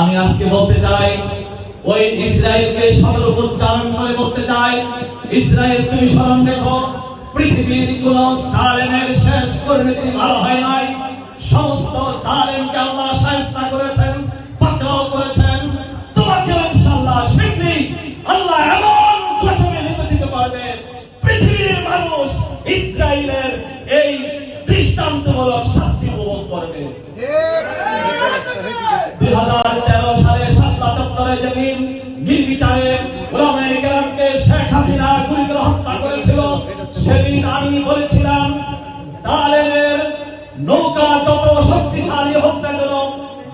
আমি আজকে বলতে চাই ওই ইসরায়েলকে সতর্ক উচ্চারণ করে বলতে চাই। ইসরায়েল তুমি স্মরণ রেখো পৃথিবীর কোন সালেমের শেষ পরিণতি ভালো হয় নাই। সমস্ত সালেমকে আল্লাহ সায়স্তা করেছেন পাকড়াও করেছেন। তোমাকে ইনশাআল্লাহ শীঘ্রই আল্লাহ এমন কসমে নিবেদিত করবে। পৃথিবীর মানুষ ইসরায়েলের এই দৃষ্টান্তমূলক শাস্তি উপভোগ করবে। দুই হাজার নির্বিচারে ওলামায়ে কেরামকে শেখ হাসিনা গুলি করে হত্যা করেছিল। সেদিন আমি বলেছিলাম, জালেমের নৌকা যত শক্তিশালী হোক না কেন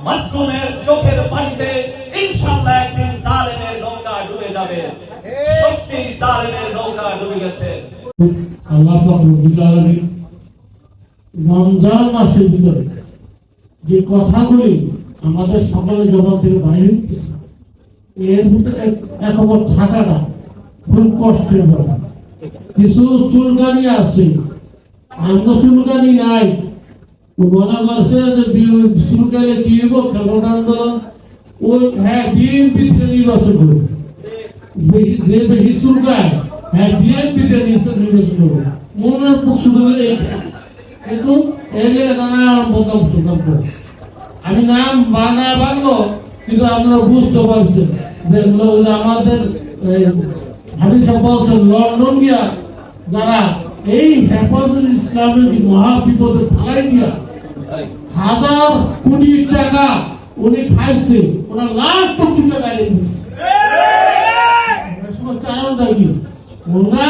মাসলুমের চোখের পানিতে ইনশাআল্লাহ একদিন জালেমের নৌকা ডুবে যাবে। সত্যি জালেমের নৌকা ডুবে গেছে। আল্লাহ পাক রমজান মাসের ভিতরে যে কথাগুলি আমাদের সকলের জবাব থেকে বাইরে হচ্ছে এর ভিতরে একবার থাকাটা খুব কষ্টের ব্যাপার। কিছু চুলকানি আছে। আমরা চুলকানি নাই। মনে করছে যে চুলকানি কি হইব আন্দোলন। ওই হ্যাঁ বিএনপি থেকে নির্বাচন করবে। বেশি, যে বেশি চুলকায় হ্যাঁ বিএনপিতে নির্বাচন করবে। মুখ শুরু হলে কিন্তু এলে নানা বোকাম সুকাম আমি নাম বানা বানবো কিন্তু আপনারা বুঝতে পারছেন আমাদের লন্ডন গিয়া যারা এই হেফাজুল ইসলামের মহা ফেলাই দিয়া হাজার কোটি টাকা উনি খাইছে ওরা লাখ কোটি টাকা কারণটা কি? ওরা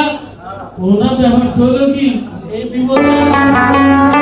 ওরা ব্যবহার করল কি এই বিপদে